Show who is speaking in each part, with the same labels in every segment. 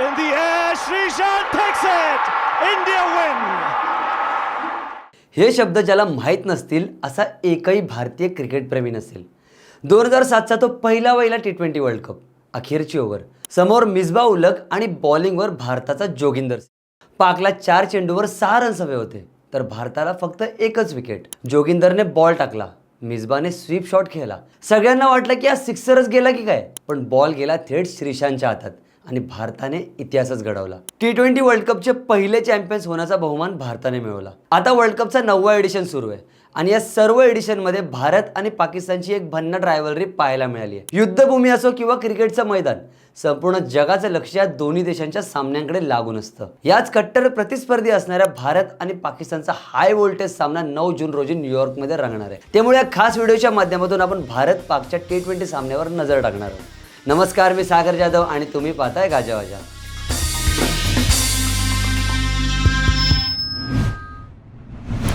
Speaker 1: in the air. Srishan takes it. India win.
Speaker 2: हे शब्द ज्याला माहीत नसतील असा एकही भारतीय क्रिकेटप्रेमी नसेल दोन हजार सातचा तो पहिला वहिला टी ट्वेंटी वर्ल्ड कप अखेरची ओव्हर समोर मिसबा उलक आणि बॉलिंगवर भारताचा जोगिंदर पाकला चार चेंडूवर सहा रन्स हवे होते तर भारताला फक्त एकच विकेट जोगिंदरने बॉल टाकला मिसबाने स्वीप शॉट खेळला सगळ्यांना वाटलं की हा सिक्सरच गेला की काय पण बॉल गेला थेट श्रीशांतच्या हातात आणि भारताने इतिहासच घडवला. टी ट्वेंटी वर्ल्ड कपचे पहिले चॅम्पियन्स होण्याचा बहुमान भारताने मिळवला. आता वर्ल्ड कपचा नववा एडिशन सुरू आहे. आणि या सर्व एडिशनमध्ये भारत आणि पाकिस्तानची एक भन्नाट रायव्हलरी पाहायला मिळाली आहे युद्धभूमी असो किंवा क्रिकेटचं मैदान संपूर्ण जगाचं लक्ष या दोन्ही देशांच्या सामन्यांकडे लागून असतं. याच कट्टर प्रतिस्पर्धी असणाऱ्या भारत आणि पाकिस्तानचा हाय व्होल्टेज सामना नऊ जून रोजी न्यूयॉर्कमध्ये रंगणार आहे. त्यामुळे या खास व्हिडिओच्या माध्यमातून आपण भारत पाकच्या टी ट्वेंटी सामन्यावर नजर टाकणार आहोत. नमस्कार मी सागर जाधव आणि तुम्ही पाहताय गाजावाजा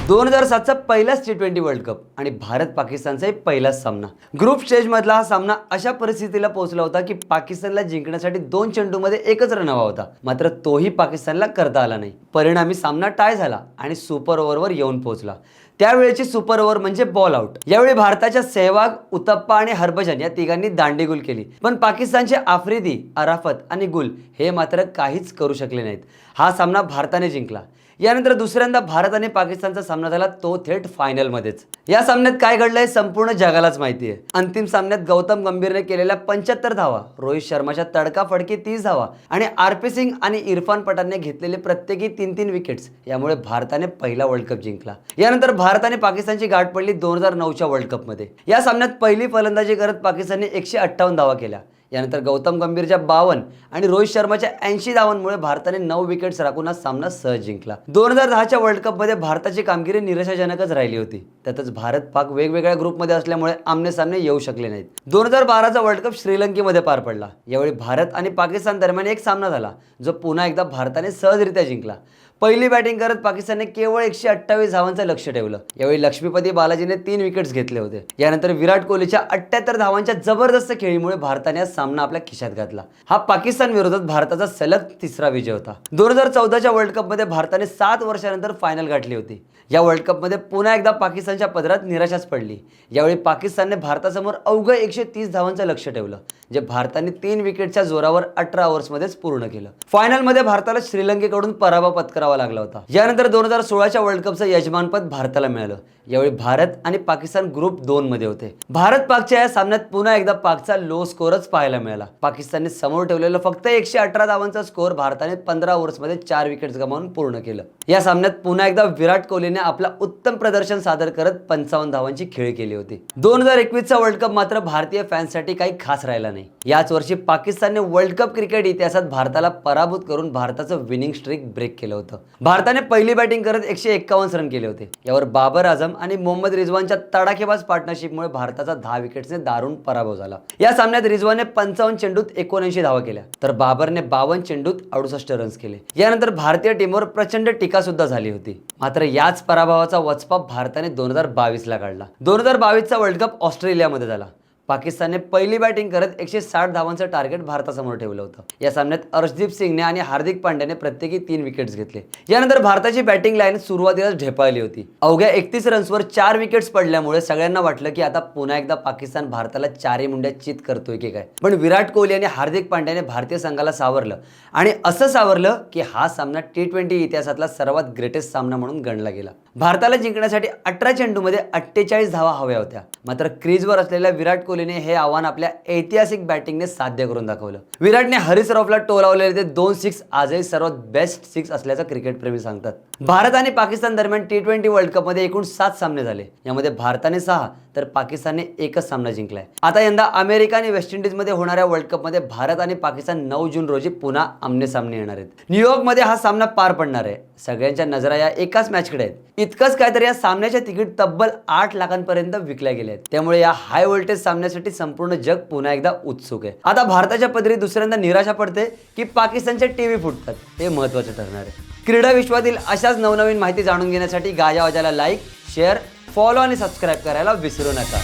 Speaker 2: दोन हजार सातचा पहिलाच टी ट्वेंटी वर्ल्ड कप आणि भारत पाकिस्तानचाही पहिलाच सामना. ग्रुप स्टेजमधला हा सामना अशा परिस्थितीला पोहोचला होता की पाकिस्तानला जिंकण्यासाठी दोन चेंडूमध्ये एकच रन हवा होता. मात्र तोही पाकिस्तानला करता आला नाही. परिणामी सामना टाय झाला आणि सुपर ओव्हरवर येऊन पोहोचला. त्यावेळेची सुपर ओव्हर म्हणजे बॉल आउट यावेळी भारताच्या सेहवाग उतप्पा आणि हरभजन या तिघांनी दांडेगुल केली. पण पाकिस्तानचे आफ्रिदी अराफत आणि गुल हे मात्र काहीच करू शकले नाहीत. हा सामना भारताने जिंकला. यानंतर दुसऱ्यांदा भारत आणि पाकिस्तानचा सामना झाला तो थेट फायनलमध्येच या सामन्यात काय घडलंय संपूर्ण जगालाच माहिती आहे अंतिम सामन्यात गौतम गंभीरने केलेल्या पंच्याहत्तर धावा रोहित शर्माच्या तडकाफडकी तीस धावा आणि आर पी सिंग आणि इरफान पठाणने घेतलेले प्रत्येकी तीन तीन विकेट्स यामुळे भारताने पहिला वर्ल्ड कप जिंकला. यानंतर भारत आणि पाकिस्तानची गाठ पडली दोन हजार नऊच्या वर्ल्ड कपमध्ये या सामन्यात पहिली फलंदाजी करत पाकिस्तानने एकशे अठ्ठावन्न धावा केल्या. यानंतर गौतम गंभीरच्या बावन्न आणि रोहित शर्माच्या ऐंशी धावांमुळे भारताने नऊ विकेट्स राखून हा सामना सहज जिंकला. दोन हजार दहाच्या वर्ल्ड कपमध्ये भारताची कामगिरी निराशाजनकच राहिली होती. त्यातच भारत पाक वेगवेगळ्या ग्रुपमध्ये असल्यामुळे आमने सामने येऊ शकले नाहीत. दोन हजार बाराचा वर्ल्ड कप श्रीलंकेमध्ये पार पडला. यावेळी भारत आणि पाकिस्तान दरम्यान एक सामना झाला जो पुन्हा एकदा भारताने सहजरित्या जिंकला. पहिली बॅटिंग करत पाकिस्तानने केवळ एकशे अठ्ठावीस धावांचं लक्ष ठेवलं. यावेळी लक्ष्मीपती बालाजीने तीन विकेट्स घेतले होते. यानंतर विराट कोहलीच्या अठ्ठ्याहत्तर धावांच्या जबरदस्त खेळीमुळे भारताने हा सामना आपल्या खिशात घातला. हा पाकिस्तान विरोधात भारताचा सलग तिसरा विजय होता. दोन हजार चौदाच्या वर्ल्ड कपमध्ये भारताने सात वर्षानंतर फायनल गाठली होती. या वर्ल्ड कपमध्ये पुन्हा एकदा पाकिस्तानच्या पदरात निराशाच पडली. यावेळी पाकिस्तानने भारतासमोर अवघं एकशे तीस धावांचं लक्ष ठेवलं जे भारताने तीन विकेटच्या जोरावर अठरा ओव्हर्समध्येच पूर्ण केलं. फायनलमध्ये भारताला श्रीलंकेकडून पराभव करावा लागला होता. यानंतर दोन हजार सोळाच्या वर्ल्ड कपचं यजमानपद भारताला मिळालं. यावेळी भारत आणि पाकिस्तान ग्रुप दोन मध्ये होते. भारत पाकच्या या सामन्यात पुन्हा एकदा पाकचा लो स्कोरच पाहायला मिळाला. पाकिस्तानने समोर ठेवलेलं फक्त एकशे अठरा धावांचा स्कोर भारताने पंधरा ओव्हर्समध्ये चार विकेट्स गमावून पूर्ण केलं. या सामन्यात पुन्हा एकदा विराट कोहलीने आपला उत्तम प्रदर्शन सादर करत पंचावन्न धावांची खेळी केली होती. दोन हजार एकवीसचा वर्ल्ड कप मात्र भारतीय फॅन्ससाठी काही खास राहिला नाही. याच वर्षी पाकिस्तानने वर्ल्ड कप क्रिकेट इतिहासात भारताला पराभूत करून भारताचं विनिंग स्ट्रीक ब्रेक केलं होतं. भारताने पहिली बॅटिंग करत एकशे एक्कावन्न रन केले होते. यावर बाबर आझम आणि मोहम्मद रिझवानच्या तडाखेबाज पार्टनरशिपमुळे भारताचा दहा विकेट्सने दारुण पराभव झाला. या सामन्यात रिझवानने पंचावन्न चेंडूत एकोणऐंशी धावा केल्या. तर बाबरने बावन्न चेंडूत अडुसष्ट रन्स केले. यानंतर भारतीय टीमवर प्रचंड टीका सुद्धा झाली होती. मात्र याच पराभवाचा वचपा भारताने दोन हजार बावीसला काढला. दोन हजार बावीसचा वर्ल्ड कप ऑस्ट्रेलियामध्ये झाला. पाकिस्तानने पहिली बॅटिंग करत एकशे साठ धावांचं टार्गेट भारतासमोर ठेवलं होतं. या सामन्यात अर्शदीप सिंगने आणि हार्दिक पांड्याने प्रत्येकी तीन विकेट्स घेतले. यानंतर भारताची बॅटिंग लाईन सुरुवातीलाच ढेपाळली होती. अवघ्या एकतीस रन्सवर चार विकेट्स पडल्यामुळे सगळ्यांना वाटलं की आता पुन्हा एकदा पाकिस्तान भारताला चारही मुंड्या चित करतोय की काय. पण विराट कोहली आणि हार्दिक पांड्याने भारतीय संघाला सावरलं. आणि असं सावरलं की हा सामना टी ट्वेंटी इतिहासातला सर्वात ग्रेटेस्ट सामना म्हणून गणला गेला. भारताला जिंकण्यासाठी अठरा चेंडूमध्ये अठ्ठेचाळीस धावा हव्या होत्या. मात्र क्रीजवर असलेल्या विराट कोहलीने हे आव्हान आपल्या ऐतिहासिक बॅटिंगने साध्य करून दाखवलं. विराटने हरीश रॉफला टोलावलेले ते दोन सिक्स आजही सर्वात बेस्ट सिक्स असल्याचं क्रिकेटप्रेमी सांगतात. भारत आणि पाकिस्तान दरम्यान टी ट्वेंटी वर्ल्ड कपमध्ये एकूण सात सामने झाले. यामध्ये भारताने सहा तर पाकिस्तानने एकच सामना जिंकलाय. आता यंदा अमेरिका आणि वेस्ट इंडिजमध्ये होणाऱ्या वर्ल्ड कपमध्ये भारत आणि पाकिस्तान नऊ जून रोजी पुन्हा आमने सामने येणार आहेत. न्यूयॉर्कमध्ये हा सामना पार पडणार आहे. सगळ्यांच्या नजरा या एकाच मॅचकडे आहेत. इतकंच काय तर या सामन्याच्या तिकीट तब्बल आठ लाखांपर्यंत विकल्या गेले आहेत. त्यामुळे या हाय व्होल्टेज सामन्यासाठी संपूर्ण जग पुन्हा एकदा उत्सुक आहे. आता भारताच्या पदरी दुसऱ्यांदा निराशा पडते की पाकिस्तानचे टीव्ही फुटतात. हे महत्वाचं ठरणार आहे. क्रीडा विश्वातील अशाच नवनवीन माहिती जाणून घेण्यासाठी गाजावाजाला लाईक शेअर फॉलो आणि सबस्क्राईब करायला विसरू नका.